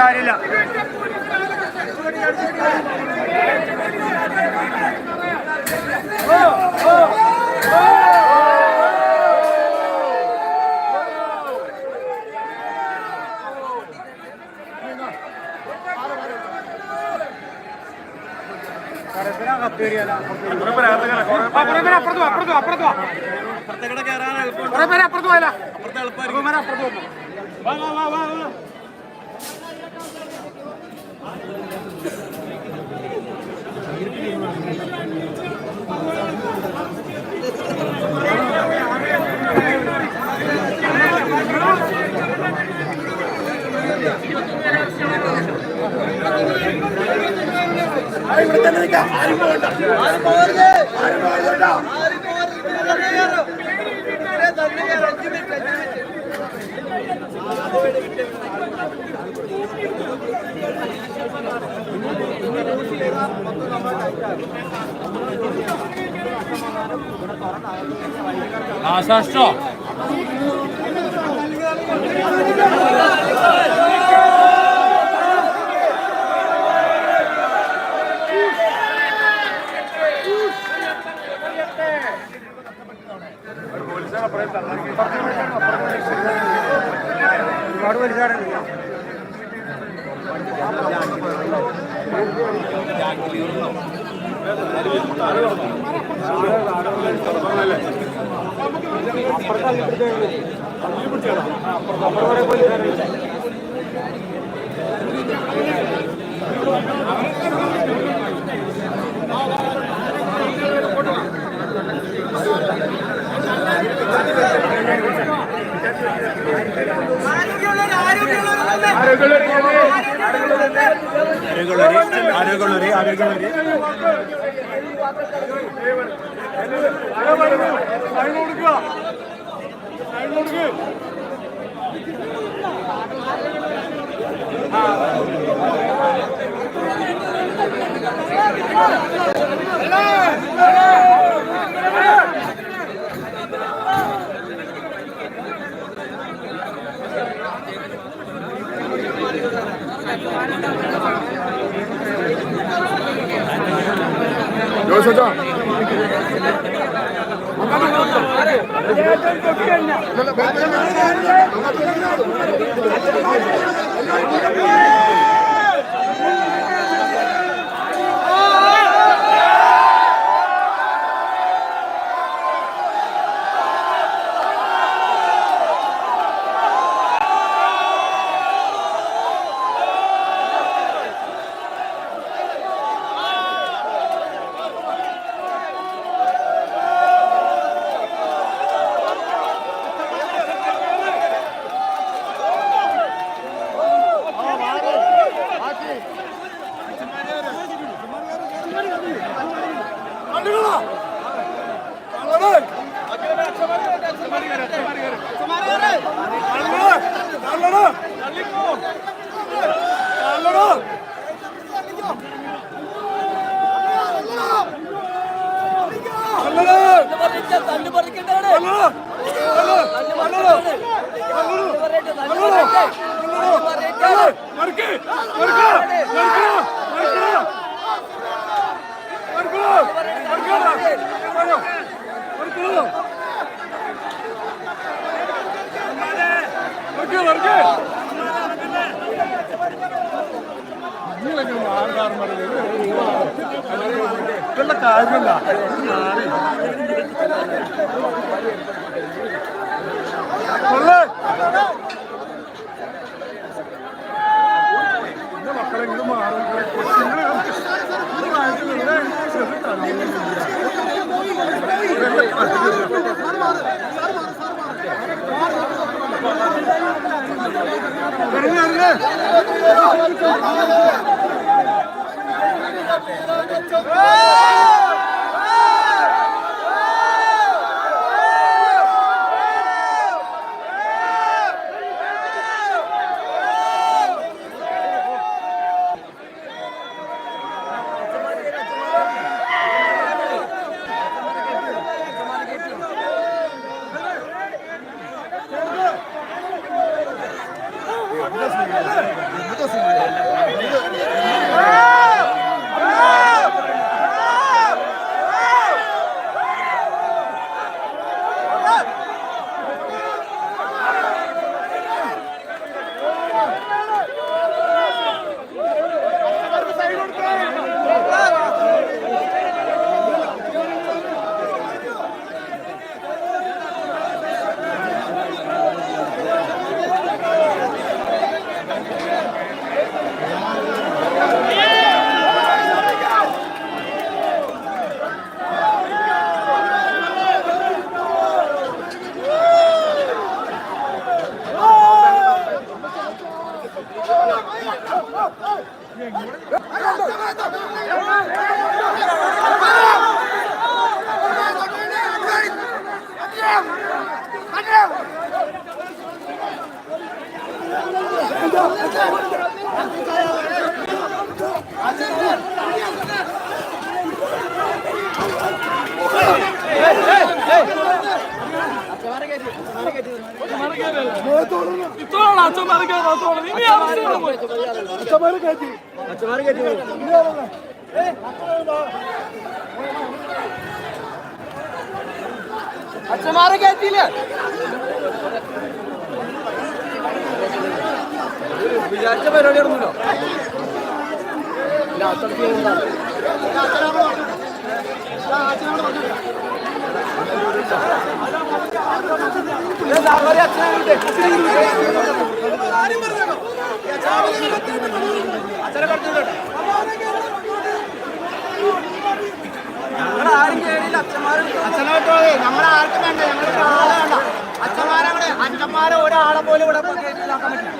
കാര്യമില്ല അപ്പുറത്ത് അപ്പുറത്ത് അപ്പുറത്ത് കുറെ പേര് അപ്പുറത്ത് പോയല്ല അപ്പുറത്ത് അപ്പുറത്ത് പോകും വാ വലിച്ചാടുന്നില്ല ആരോഗ്യമുള്ളവര് ആരോഗ്യമുള്ളവര് જોશો છો Çok അച്ഛന്മാരൊക്കെ ഇനി ആവശ്യമില്ല പോയി. അച്ഛന്മാരെ കയറ്റി അച്ഛന്മാരെ കയറ്റി. ഇനി. അച്ഛന്മാരെ കയറ്റിയില്ല വിചാരിച്ച പരിപാടി നടന്നല്ലോ ഇല്ല അത്രയ്ക്ക് ഇതാണ്. ഇല്ല, സാറുമാരെ അച്ഛനെ വിളിച്ചേ. അച്ഛനെ കടത്തി വിടട്ടെ. ഞങ്ങളെ ആർക്കും വേണ്ട ഞങ്ങൾക്ക് ആളെ വേണ്ട അച്ഛന്മാരെ കൂടെ അച്ഛന്മാരെ ഒരാളെ പോലും ഇവിടെ കയറ്റിലാക്കാൻ പറ്റില്ല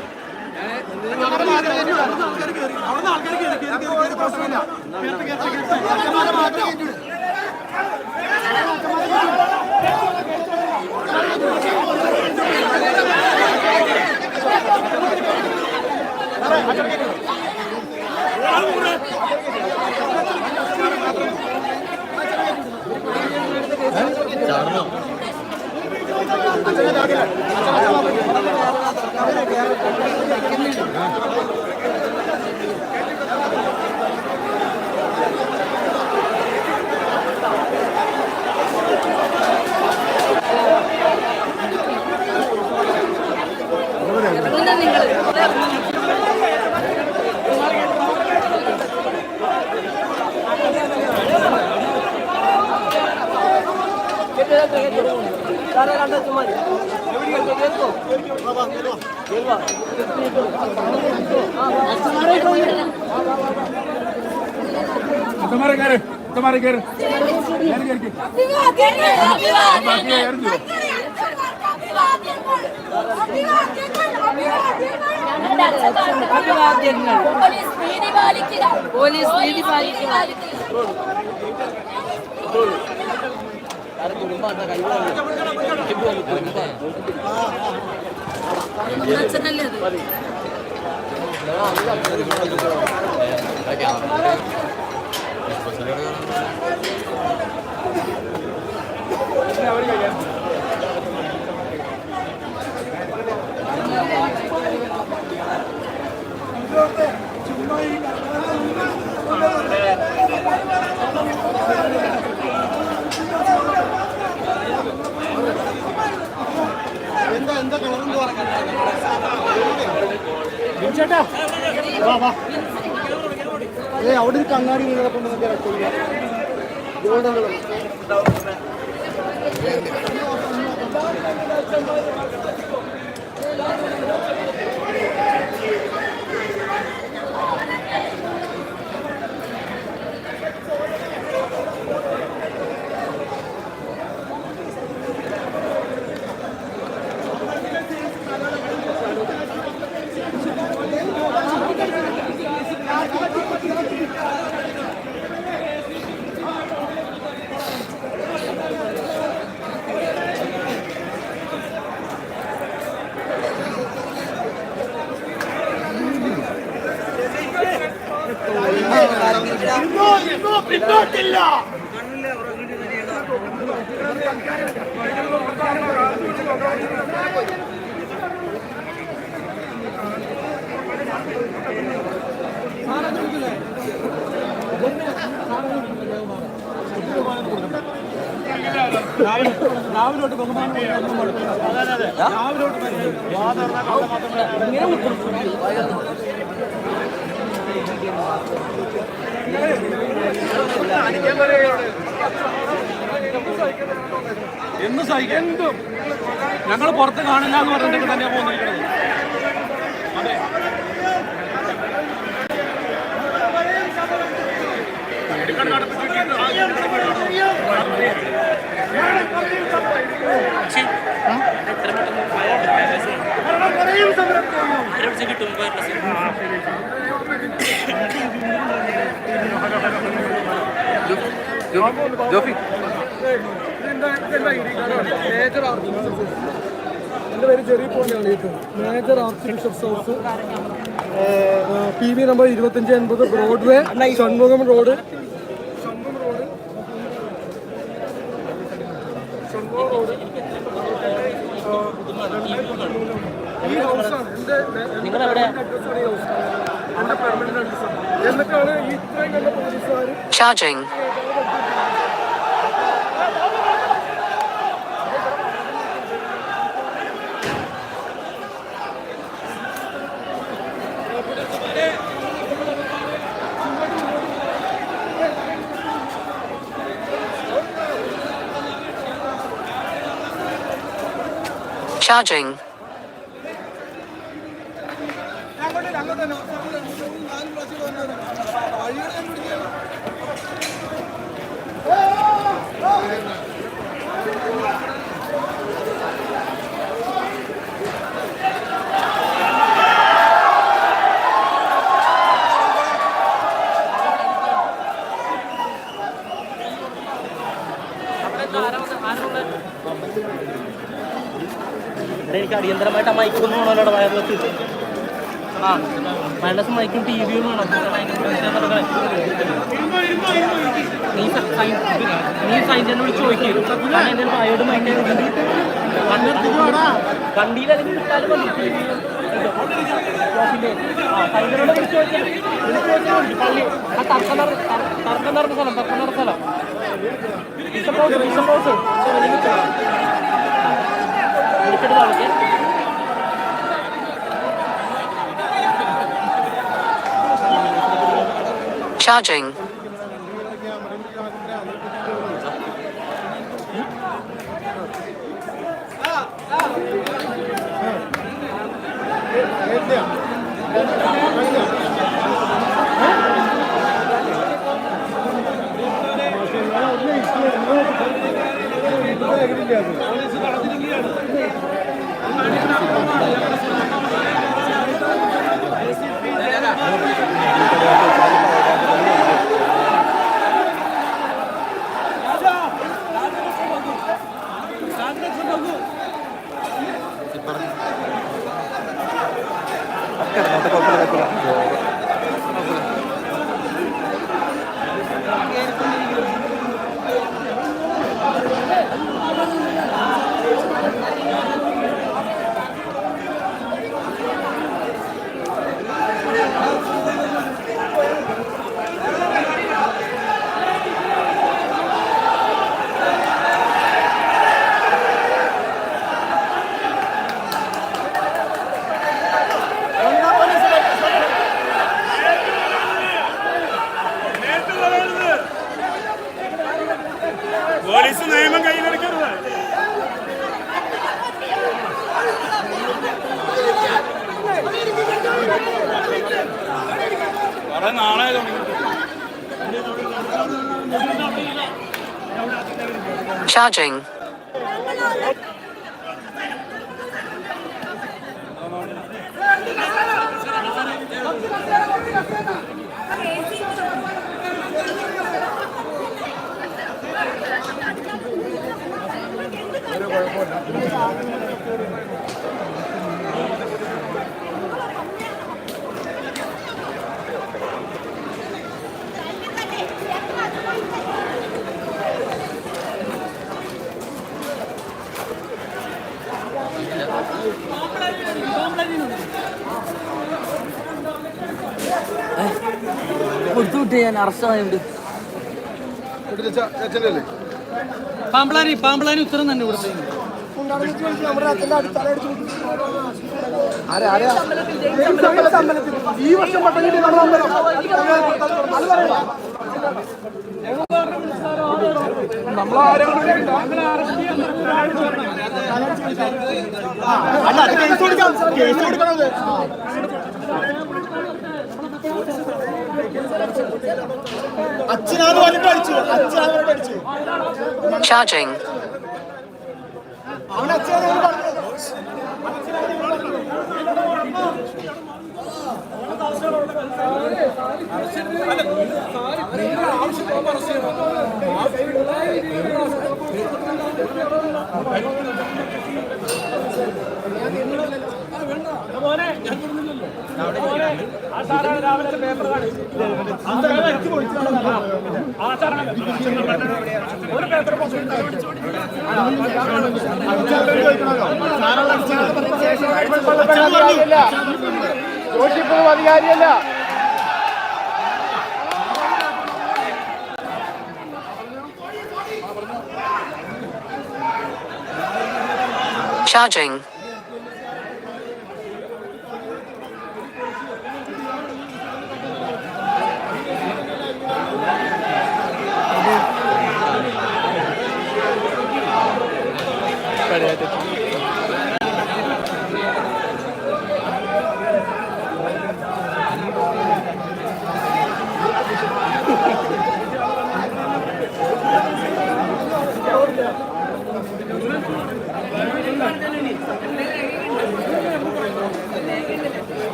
അച്ഛന്മാരെ മാത്രമേ. അവിടുന്ന് Acaranya dulu. Gitu. അച്ഛന്മാരെ കയറി അച്ഛന്മാരെ കയറി കയറി കയറി എന്താ എന്താ കളറെന്ന് ചേട്ടാ വാ വാ. ഏ അവിടെ ഒരു കണ്ണാടി നിങ്ങളെ കൊണ്ട് നോക്കിയാൽ രക്ഷയില്ല ഇതുകൊണ്ടുണ്ടല്ലോ രാവിലോട്ട് ബഹുമാനം രാവിലോട്ട് എന്ന് സഹിക്കും എന്തും. ഞങ്ങൾ പുറത്ത് കാണില്ല എന്ന് പറഞ്ഞിട്ട് തന്നെയാണ് പോന്നിരിക്കുന്നത് അതെ. ജോഫി എന്റെ പേര് Jerry പോളിയാണ് major arch house P V number ഇരുപത്തഞ്ച് എൺപത് Broadway Shanmugham road Shanmugham road Shanmugham road ഈ ഹൗസാണ് എൻ്റെ നിങ്ങൾ എവിടെ അഡ്രസ്സാണ് ഈ ഹൗസ് എൻ്റെ പെർമനന്റ് അഡ്രസ്സാണ് എന്നിട്ടാണ് ഈ ഇത്രയും കണ്ട പോലീസുകാർ Charging. Charging. ആ മൈക്ക് ഒന്ന് വേണമല്ലോ ആ മൈനസ് മൈക്കും ടി വിയും വേണം. നീ നീ സൈന്റിനെ വിളിച്ച് ചോദിക്കും. എന്റെ വായോട് മൈക്ക് കണ്ടിയിൽ അല്ലെങ്കിൽ വിട്ടാലും മതി. ടി ആ സൈന്റിനോട് വിളിച്ച് ചോദിക്കാം. പള്ളി ആ തർക്കം തർക്കം നടന്ന സ്ഥലം തർക്കം നടന്ന സ്ഥലം. ബിഷപ്പ് ഹൗസ് വിളിച്ചിട്ട് കാണിക്കേ. Charging. Thank you. आता कल्पना काय Charging. കൊടുത്തു വിട്ട് ഞാൻ അറസ്റ്റായുണ്ട് പാമ്പളാനി പാമ്പളാനി ഉത്തരം തന്നെ കൊടുത്തത് ഈ വർഷം പട്ടണത്തിൽ നമ്മുടെ അമ്പലം. അത് പറയണം അല്ല അത് കേസ് കൊടുക്കണം കേസ് കൊടുക്കണത്. അച്ഛനാണ് പറഞ്ഞിട്ട് അടിച്ചു അച്ഛനാണ് പറഞ്ഞിട്ട് അടിച്ചു Charging. അവൻ അച്ഛനാണ് പറഞ്ഞത് ആ സാറാണ് രാവിലെ അധികാരിയല്ല കാണിച്ചത്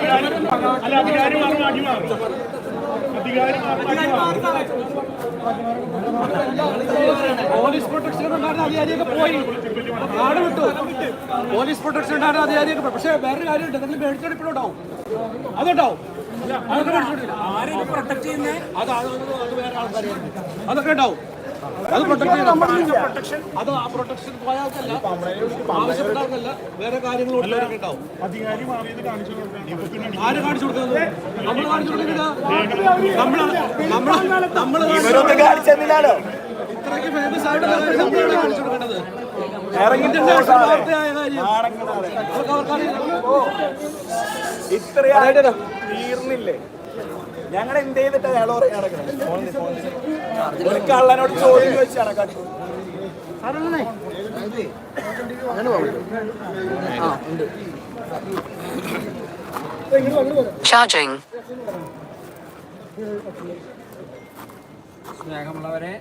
Charging. പോലീസ് പ്രൊട്ടക്ഷൻ ഉണ്ടായിരുന്ന അധികാരിയൊക്കെ പോയി. നാട് വിട്ടു. പോലീസ് പ്രൊട്ടക്ഷൻ ഉണ്ടായിരുന്ന അധികാരിയൊക്കെ പോയി. പക്ഷേ വേറൊരു കാര്യമുണ്ട്. നിങ്ങൾ മേടിച്ചെടുപ്പിലുണ്ടാവും അതുണ്ടാവും. അതൊക്കെ അതൊക്കെ ഉണ്ടാവും. അത് പ്രൊട്ടക്ട് ചെയ്യണം. അത് ആ പ്രൊട്ടക്ഷൻ പോയാൽക്കല്ല ആവശ്യപ്പെട്ടാൽക്കല്ല വേറെ ഉള്ളവരൊക്കെ ഉണ്ടാവും ആര് കാണിച്ചു കൊടുക്കുന്നത്? നമ്മൾ കാണിച്ചു കൊടുക്കുന്നില്ല. നമ്മൾ നമ്മൾ ഇത്രയ്ക്ക് ഫേമസ് ആയിട്ടുള്ള നമ്മളാണ് കാണിച്ചു കൊടുക്കേണ്ടത് ഇത്രയായിട്ട് തീർന്നില്ലേ? ഞങ്ങൾ എന്ത് ചെയ്തിട്ട് അയാൾ പറയാൻ ഒരു കള്ളനോട് ചോദ്യം ചോദിച്ച് നടക്കാട്ടി Charging. സ്നേഹമുള്ളവരെ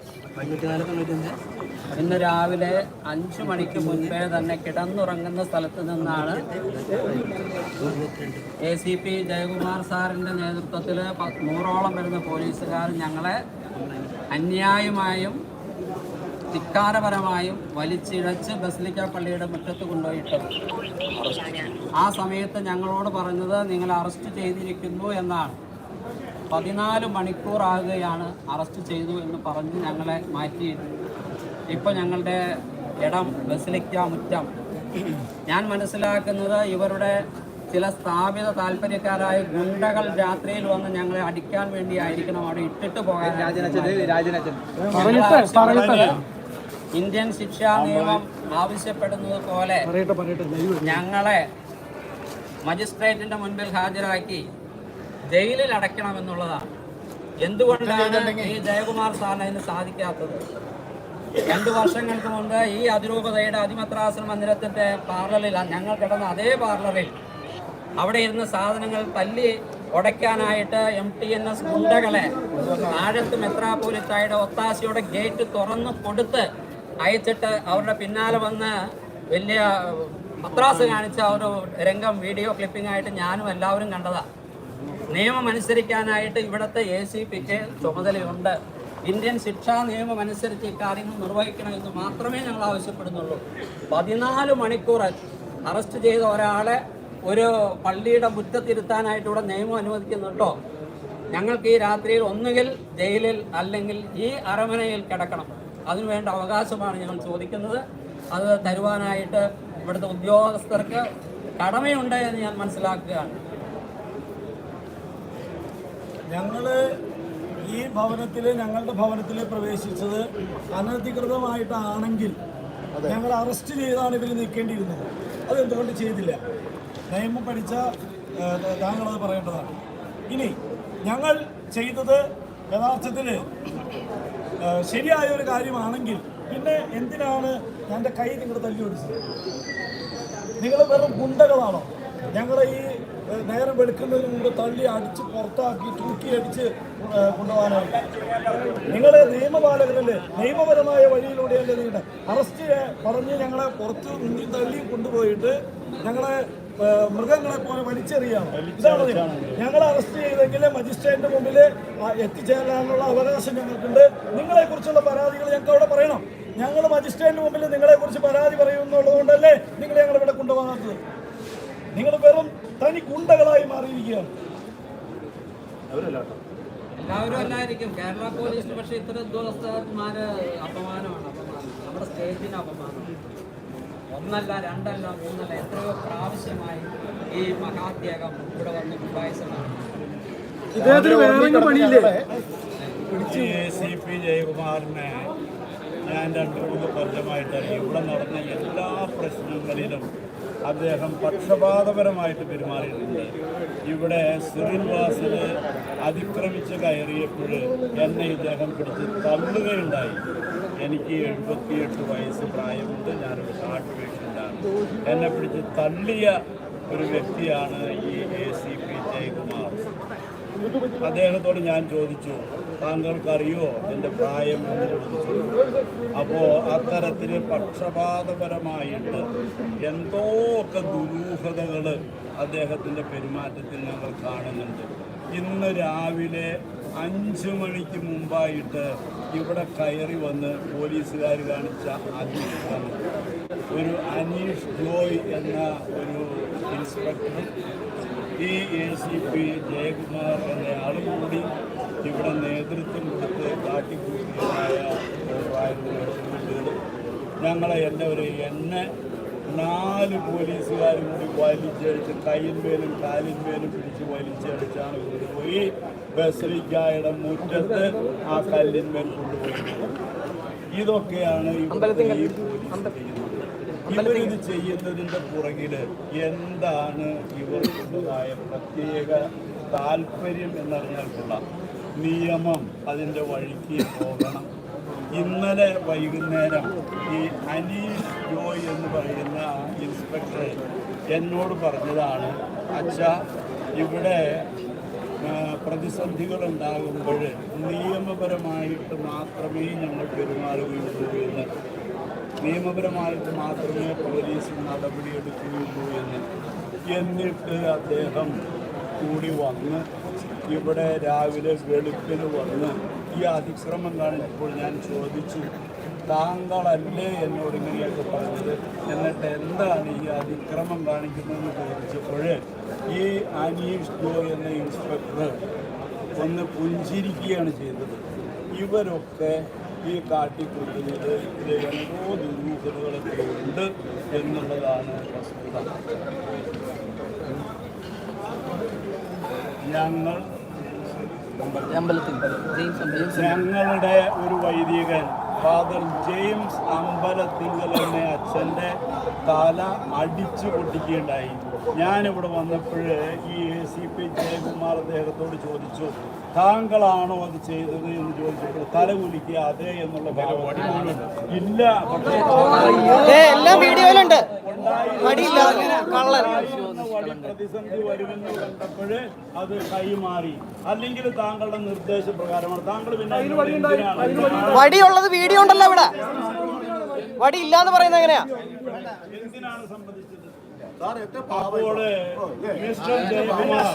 ഇന്ന് രാവിലെ അഞ്ചു മണിക്ക് മുൻപേ തന്നെ കിടന്നുറങ്ങുന്ന സ്ഥലത്ത് നിന്നാണ് എ സി പി ജയകുമാർ സാറിന്റെ നേതൃത്വത്തിൽ നൂറോളം വരുന്ന പോലീസുകാർ ഞങ്ങളെ അന്യായമായും ധിക്കാരപരമായും വലിച്ചിഴച്ച് ബസ്ലിക്ക പള്ളിയുടെ മുറ്റത്ത് കൊണ്ടുപോയിട്ട്. ആ സമയത്ത് ഞങ്ങളോട് പറഞ്ഞത് നിങ്ങൾ അറസ്റ്റ് ചെയ്തിരിക്കുന്നു എന്നാണ്. പതിനാല് മണിക്കൂറാകുകയാണ് അറസ്റ്റ് ചെയ്തു എന്ന് പറഞ്ഞ് ഞങ്ങളെ മാറ്റി ഇപ്പോൾ ഞങ്ങളുടെ ഇടം ബസിലിക്ക മുറ്റം. ഞാൻ മനസ്സിലാക്കുന്നത് ഇവരുടെ ചില സ്ഥാപിത താല്പര്യക്കാരായ ഗുണ്ടകൾ രാത്രിയിൽ വന്ന് ഞങ്ങളെ അടിക്കാൻ വേണ്ടി ആയിരിക്കണം. അവിടെ ഇട്ടിട്ട് പോകാൻ ഇന്ത്യൻ ശിക്ഷാ നിയമം ആവശ്യപ്പെടുന്നത് പോലെ ഞങ്ങളെ മജിസ്ട്രേറ്റിന്റെ മുൻപിൽ ഹാജരാക്കി. ജയിലിൽ അടയ്ക്കണം എന്നുള്ളതാണ് എന്തുകൊണ്ടാണ് ഈ ജയകുമാർ സാറിന് അതിന് സാധിക്കാത്തത്? രണ്ടു വർഷങ്ങൾക്ക് മുമ്പ് ഈ അതിരൂപതയുടെ അതിമത്രാസന മന്ദിരത്തിന്റെ പാർലറിൽ ഞങ്ങൾ കിടന്ന അതേ പാർലറിൽ അവിടെ ഇരുന്ന് സാധനങ്ങൾ തല്ലി ഉടയ്ക്കാനായിട്ട് എം ടി എൻ എസ് ഗുണ്ടകളെ ആഴത്ത് മെത്രാപോലിത്തായുടെ ഒത്താശയുടെ ഗേറ്റ് തുറന്ന് കൊടുത്ത് അയച്ചിട്ട് അവരുടെ പിന്നാലെ വന്ന് വലിയ പത്രാസ് കാണിച്ച ഒരു രംഗം വീഡിയോ ക്ലിപ്പിംഗ് ആയിട്ട് ഞാനും എല്ലാവരും കണ്ടതാണ് നിയമം അനുസരിക്കാനായിട്ട് ഇവിടുത്തെ എ സി പിക്ക് ചുമതലയുണ്ട്. ഇന്ത്യൻ ശിക്ഷാ നിയമം അനുസരിച്ച് ഇക്കാര്യങ്ങൾ നിർവഹിക്കണമെന്ന് മാത്രമേ ഞങ്ങൾ ആവശ്യപ്പെടുന്നുള്ളൂ. പതിനാല് മണിക്കൂർ അറസ്റ്റ് ചെയ്ത ഒരാളെ ഒരു പള്ളിയുടെ മുറ്റത്തിരുത്താനായിട്ട് ഇവിടെ നിയമം അനുവദിക്കുന്നുണ്ടോ? ഞങ്ങൾക്ക് ഈ രാത്രിയിൽ ഒന്നുകിൽ ജയിലിൽ അല്ലെങ്കിൽ ഈ അരമനയിൽ കിടക്കണം. അതിനുവേണ്ട അവകാശമാണ് ഞങ്ങൾ ചോദിക്കുന്നത്. അത് തരുവാനായിട്ട് ഇവിടുത്തെ ഉദ്യോഗസ്ഥർക്ക് കടമയുണ്ട് എന്ന് ഞാൻ മനസ്സിലാക്കുകയാണ്. ഞങ്ങൾ ഈ ഭവനത്തിൽ ഞങ്ങളുടെ ഭവനത്തിൽ പ്രവേശിച്ചത് അനധികൃതമായിട്ടാണെങ്കിൽ ഞങ്ങൾ അറസ്റ്റ് ചെയ്താണ് ഇവർ നിൽക്കേണ്ടിയിരുന്നത് അതെന്തുകൊണ്ട് ചെയ്തില്ല? നിയമം പഠിച്ച താങ്കളത് പറയേണ്ടതാണ്. ഇനി ഞങ്ങൾ ചെയ്തത് യഥാർത്ഥത്തിൽ ശരിയായൊരു ശരിയായ ഒരു കാര്യമാണെങ്കിൽ പിന്നെ എന്തിനാണ് എന്റെ കൈ നിങ്ങൾ തല്ലി ഓടിച്ചത് നിങ്ങൾ വെറും ഗുണ്ടകളാണോ? ഞങ്ങളുടെ ഈ നേരം വെളുക്കുന്നതിന് മുമ്പ് തള്ളി അടിച്ച് പുറത്താക്കി തൂക്കി അടിച്ച് കൊണ്ടുപോകാനായിട്ട് നിങ്ങൾ നിയമപാലകരല്ലേ? നിയമപരമായ വഴിയിലൂടെയല്ലേ നിങ്ങളുടെ അറസ്റ്റ് പറഞ്ഞ് ഞങ്ങളെ പുറത്ത് മുന്നിൽ തള്ളി കൊണ്ടുപോയിട്ട് ഞങ്ങളെ മൃഗങ്ങളെ പോലെ വലിച്ചെറിയാണ്. ഞങ്ങളെ അറസ്റ്റ് ചെയ്തെങ്കിൽ മജിസ്ട്രേറ്റിന്റെ മുമ്പിൽ എത്തിച്ചേരാനുള്ള അവകാശം ഞങ്ങൾക്കുണ്ട്. നിങ്ങളെ കുറിച്ചുള്ള പരാതികൾ ഞങ്ങൾക്ക് അവിടെ പറയണം. ഞങ്ങൾ മജിസ്ട്രേറ്റിന്റെ മുമ്പിൽ നിങ്ങളെ കുറിച്ച് പരാതി പറയുന്നുള്ളതുകൊണ്ടല്ലേ നിങ്ങൾ ഞങ്ങൾ ഇവിടെ കൊണ്ടുപോകാത്തത്. നിങ്ങൾ വെറും തനി ഗുണ്ടകളായി മാറിയിരിക്കുകയാണ്. എല്ലാവരും അല്ലായിരിക്കും. കേരള പോലീസിന് പക്ഷേ ഉദ്യോഗസ്ഥന്മാര് അപമാനമാണ്. അപമാനം. നമ്മുടെ സ്റ്റേറ്റിന് ഒന്നല്ല രണ്ടല്ല മൂന്നല്ല എത്രയോ പ്രാവശ്യമായി ഈ മഹാത്യാഗം ഇവിടെ വന്ന് സി പി ജയകുമാറിനെ ഞാൻ രണ്ടു മൂന്ന് കൊല്ലമായിട്ട് ഇവിടെ നടന്ന എല്ലാ പ്രശ്നങ്ങളിലും അദ്ദേഹം പക്ഷപാതപരമായിട്ട് പെരുമാറിയിട്ടുണ്ട്. ഇവിടെ സിറിൻവാസിൽ അതിക്രമിച്ച് കയറിയപ്പോൾ എന്നെ ഇദ്ദേഹം പിടിച്ച് തള്ളുകയുണ്ടായി. എനിക്ക് എഴുപത്തിയെട്ട് വയസ്സ് പ്രായമുണ്ട്. ഞാനൊരു ഹാർട്ട് പേഷ്യന്റാണ്. എന്നെ പിടിച്ച് തള്ളിയ ഒരു വ്യക്തിയാണ് ഈ എ സി പി ജയകുമാർ. അദ്ദേഹത്തോട് ഞാൻ ചോദിച്ചു താങ്കൾക്കറിയോ? എന്റെ പ്രായം എന്ന് ചോദിച്ചു അപ്പോൾ അത്തരത്തിൽ പക്ഷപാതപരമായിട്ട് എന്തോ ഒക്കെ ദുരൂഹതകൾ അദ്ദേഹത്തിന്റെ പെരുമാറ്റത്തിൽ ഞങ്ങൾ കാണുന്നുണ്ട്. ഇന്ന് രാവിലെ അഞ്ച് മണിക്ക് മുമ്പായിട്ട് ഇവിടെ കയറി വന്ന് പോലീസുകാർ കാണിച്ച അതിഷ്ടം ഒരു അനീഷ് ജോയ് എന്ന ഒരു ഇൻസ്പെക്ടർ ഈ എ സി പി ജയകുമാർ എന്നയാളും കൂടി ഇവിടെ നേതൃത്വം കൊടുത്ത് കാട്ടിക്കൂട്ടിയതായ ഞങ്ങളെ എല്ലാവരും എന്നെ നാല് പോലീസുകാരും കൂടി വലിച്ചടിച്ച് കയ്യിന്മേലും കാലിന്മേലും പിടിച്ച് വലിച്ചടിച്ചാണ് കൊണ്ടുപോയി ബസലിക്കായുടെ മുറ്റത്ത് ആ കല്ലിന്മേൽ കൊണ്ടുപോയി. ഇതൊക്കെയാണ് ഈ പോലീസ് ചെയ്യുന്നത്. ഇവരിത് ചെയ്യുന്നതിന്റെ പുറകിൽ എന്താണ് ഇവർക്കുള്ളതായ പ്രത്യേക താല്പര്യം എന്നറിഞ്ഞാൽ കൊള്ളാം. നിയമം അതിന്റെ വഴിക്ക് പോകണം. ഇന്നലെ വൈകുന്നേരം ഈ അനീഷ് ജോയ് എന്ന് പറയുന്ന ഇൻസ്പെക്ടർ എന്നോട് പറഞ്ഞതാണ് അച്ഛ ഇവിടെ പ്രതിസന്ധികൾ ഉണ്ടാകുമ്പോൾ നിയമപരമായിട്ട് മാത്രമേ ഞങ്ങൾ പെരുമാറുകയുള്ളൂ എന്ന്. നിയമപരമായിട്ട് മാത്രമേ പോലീസ് നടപടിയെടുക്കുകയുള്ളൂ എന്ന്. എന്നിട്ട് അദ്ദേഹം കൂടി വന്ന് ഇവിടെ രാവിലെ വെളുപ്പിന് വന്ന് ഈ അതിക്രമം കാണിച്ചപ്പോൾ ഞാൻ ചോദിച്ചു താങ്കളല്ലേ എന്നോട് ഇങ്ങനെയൊക്കെ പറഞ്ഞത്? എന്നിട്ട് എന്താണ് ഈ അതിക്രമം കാണിക്കുന്നതെന്ന് ചോദിച്ചപ്പോൾ ഈ അനീഷ് ജോ എന്ന ഇൻസ്പെക്ടർ ഒന്ന് പുഞ്ചിരിക്കുകയാണ് ചെയ്തത്. ഇവരൊക്കെ ഈ കാട്ടിക്കൂട്ടുന്നത് ഇതിൽ എന്തോ ദുരൂഹതകളൊക്കെ ഉണ്ട് എന്നുള്ളതാണ് വസ്തുത. ഞങ്ങൾ ഞങ്ങളുടെ ഒരു വൈദികൻ ഫാദർ ജെയിംസ് അമ്പലത്തിങ്കൽ എന്ന അച്ഛന്റെ തല അടിച്ചു പൊട്ടിക്കുകയുണ്ടായി. ഞാനിവിടെ വന്നപ്പോൾ ഈ എ സി പി ജയകുമാർ അദ്ദേഹത്തോട് ചോദിച്ചു താങ്കളാണോ അത് ചെയ്തത്? എന്ന് ചോദിച്ചപ്പോൾ തല കുലിക്കുക അതെ എന്നുള്ള ഭാഗമാണ് ഇല്ല പക്ഷേ എല്ലാം വീഡിയോയിലുണ്ട്. വഴി പ്രതിസന്ധി വരുമെന്ന് കണ്ടപ്പോൾ അത് കൈമാറി. അല്ലെങ്കിൽ താങ്കളുടെ നിർദ്ദേശപ്രകാരമാണ്. താങ്കൾ പിന്നെ വടിയുള്ളത് വീഡിയോ ഉണ്ടല്ലോ ഇവിടെ. വടി ഇല്ലാന്ന് പറയുന്നത് എങ്ങനെയാ? എന്തിനാണ് സംബന്ധിച്ചത്? അപ്പോൾ മിസ്റ്റർ ജയകുമാർ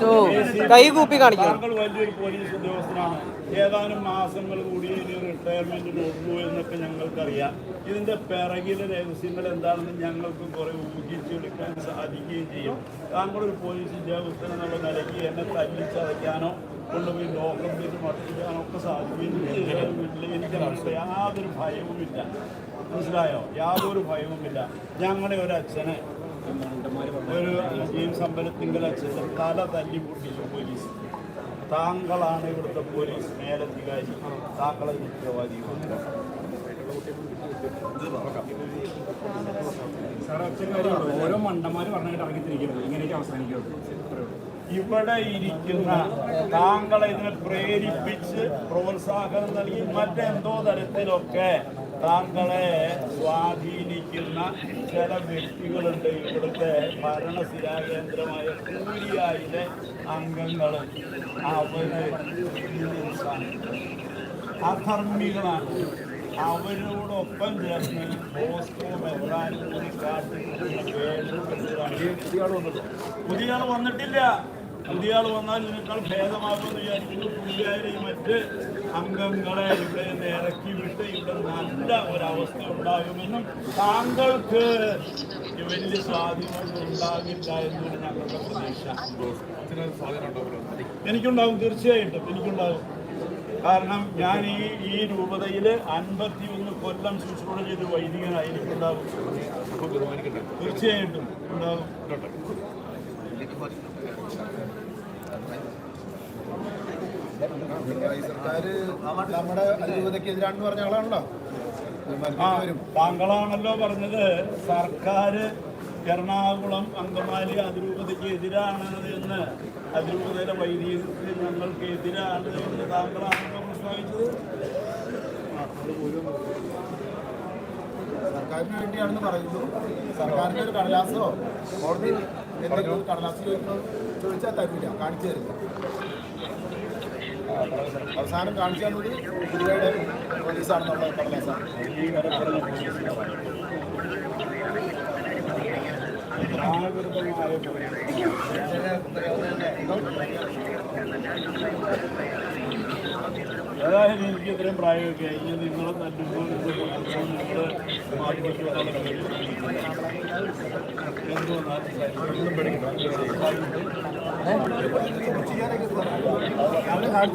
കൈ കൂപ്പി കാണിക്കുന്നു താങ്കൾ വലിയൊരു പോലീസ് ഉദ്യോഗസ്ഥനാണ്. ഏതാനും മാസങ്ങൾ കൂടി ഇനി റിട്ടയർമെന്റിന് ഉള്ളൂ എന്നൊക്കെ ഞങ്ങൾക്കറിയാം. ഇതിന്റെ പിറകിലെ രഹസ്യങ്ങൾ എന്താണെന്ന് ഞങ്ങൾക്ക് കുറെ ഊഹിച്ചെടുക്കാൻ സാധിക്കുകയും ചെയ്യും. താങ്കൾ ഒരു പോലീസ് ഉദ്യോഗസ്ഥൻ എന്നുള്ള നിലയ്ക്ക് എന്നെ തല്ലിച്ചതയ്ക്കാനോ കൊണ്ടുപോയി ലോക്കപ്പിലേക്ക് മർദ്ദിക്കാനോ ഒക്കെ സാധിക്കുകയും ചെയ്തില്ല എനിക്ക് മനസ്സിലായി യാതൊരു ഭയവുമില്ല. മനസ്സിലായോ? യാതൊരു ഭയവുമില്ല. ഞങ്ങളുടെ ഒരു അച്ഛനെ ഒരു ജീവൻ സമ്പലത്തിങ്കൽ അച്ഛന്റെ തല തല്ലി പൊട്ടിച്ചു പോലീസ്. താങ്കളാണ് ഇവിടുത്തെ പോലീസ് മേലധികാരി. താങ്കളെ ഉത്തരവാദി ഓരോ മണ്ടന്മാര് പറഞ്ഞിട്ട് ഇറങ്ങിത്തിരിക്കുന്നത് ഇങ്ങനെയൊക്കെ അവസാനിക്കുന്നത് ഇവിടെ ഇരിക്കുന്ന താങ്കളെ ഇതിനെ പ്രേരിപ്പിച്ച് പ്രോത്സാഹനം നൽകി മറ്റെന്തോ തരത്തിലൊക്കെ താങ്കളെ സ്വാധീനിക്കുന്ന ചില വ്യക്തികളുണ്ട് ഇവിടുത്തെ ഭരണശിലാകേന്ദ്രമായ കൂലിയായിലെ അംഗങ്ങൾ അവർ അധർമ്മികളാണ്. അവരോടൊപ്പം ചേർന്ന് ബോസ്കോ വേഷം പുതിയ ആൾ വന്നിട്ടില്ല. പുതിയ ആൾ വന്നാൽ ഇതിനേക്കാൾ ഭേദമാകുമെന്ന് വിചാരിക്കുന്നു പുതിയ മറ്റ് അംഗങ്ങളെ ഇവിടെ നിന്ന് ഇറക്കി വിട്ട് ഇവിടെ നല്ല ഒരവസ്ഥ ഉണ്ടാകുമെന്നും താങ്കൾക്ക് വലിയ സ്വാധീനമൊന്നും ഉണ്ടാകില്ല എന്നാണ് ഞങ്ങളുടെ പ്രതീക്ഷ. എനിക്കുണ്ടാകും തീർച്ചയായിട്ടും എനിക്കുണ്ടാകും കാരണം ഞാൻ ഈ ഈ രൂപതയിൽ അൻപത്തി ഒന്ന് കൊല്ലം ശുശ്രൂഷ ചെയ്ത് വൈദികനായിരിക്കും ഉണ്ടാവും. തീർച്ചയായിട്ടും സർക്കാർ നമ്മുടെ പറഞ്ഞ ആളാണല്ലോ. താങ്കളാണല്ലോ പറഞ്ഞത്. സർക്കാർ എറണാകുളം അങ്കമാലി അതിരൂപതയ്ക്ക് എതിരാണ് എന്ന്. അതിരൂപതയുടെ വൈദികർക്ക് ഞങ്ങൾക്ക് എതിരാണ് എന്ന് താങ്കളാണല്ലോ പ്രസ്താവിച്ചത്. സർക്കാരിന് വേണ്ടിയാണെന്ന് പറയുന്നു. സർക്കാരിന്റെ ഒരു കടലാസോ? കോടതി എന്തെങ്കിലും കടലാസ് ചോദിച്ചാൽ തരില്ല കാണിച്ചു തരില്ല അവസാനം കാണിച്ചു തന്നത് പുതുവയുടെ പോലീസാണെന്നുള്ള കടലാസാണ് ഏതായാലും എനിക്ക് ഇത്രയും പ്രായമൊക്കെ. ഇനി നിങ്ങളെ തല്ലുമ്പോൾ ഇത് കൊടുക്കുമ്പോൾ നിങ്ങൾ മാറ്റിവെക്കുമെന്നുള്ള കാര്യം എന്ത് വന്നാലും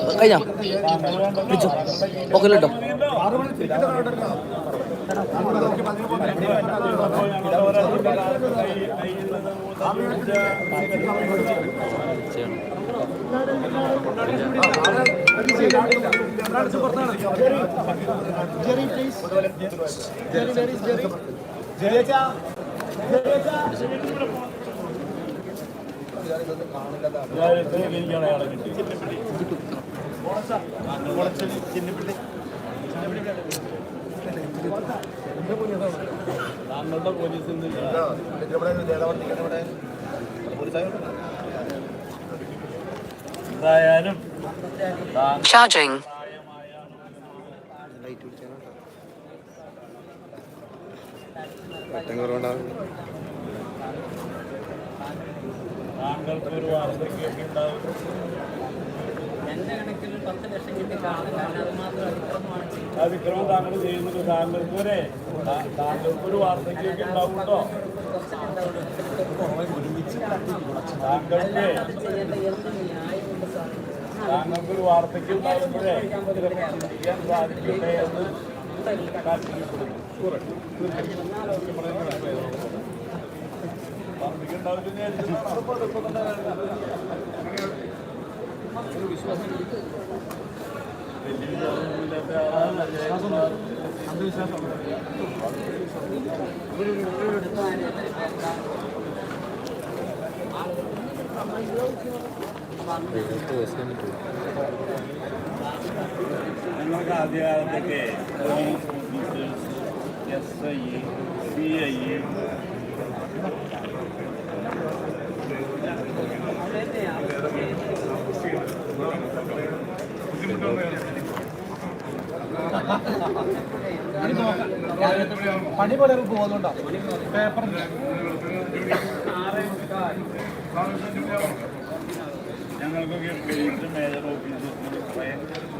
ഒന്നും കഴിഞ്ഞോ പിടിച്ചോ ഓക്കെ കേട്ടോ എനിക്കാണ് അയാളെ താങ്കളുടെ നിന്ന് എന്തായാലും Charging. താങ്കൾക്ക് ഒരു വാർദ്ധക്യമൊക്കെ ഉണ്ടാവും എന്റെ കണക്കിൽ പത്ത് ലക്ഷം കിട്ടി കാണും അത് മാത്രം അതിക്രമമാണ് അതിക്രമം താങ്കൾ ചെയ്യുന്നത് താങ്കൾക്ക് ഒരു താങ്കൾക്ക് ഒരു വാർദ്ധക്യമൊക്കെ ഉണ്ടാവും കേട്ടോ താങ്കൾക്ക് താങ്കൾക്ക് ഒരു വാർദ്ധക്യം ഉണ്ടാകുമ്പോഴേ ചെയ്യാൻ സാധിക്കട്ടെ എന്ന് താല്പര്യപ്പെടുന്നു വാർദ്ധക്യം ഉണ്ടാവില്ലെന്ന് വിചാരിച്ചിട്ടാണോ? വലിയ വിശ്വാസമൊന്നുമില്ലാത്ത ആളാണ് അദ്ദേഹം. ഞങ്ങൾക്ക് ആദ്യകാലത്തൊക്കെ എസ് ഐ സി ഐ പണി പോലെ പോകുന്നുണ്ടോ? പേപ്പർ ഞങ്ങൾക്കൊക്കെ മേജർ ഓഫീസ്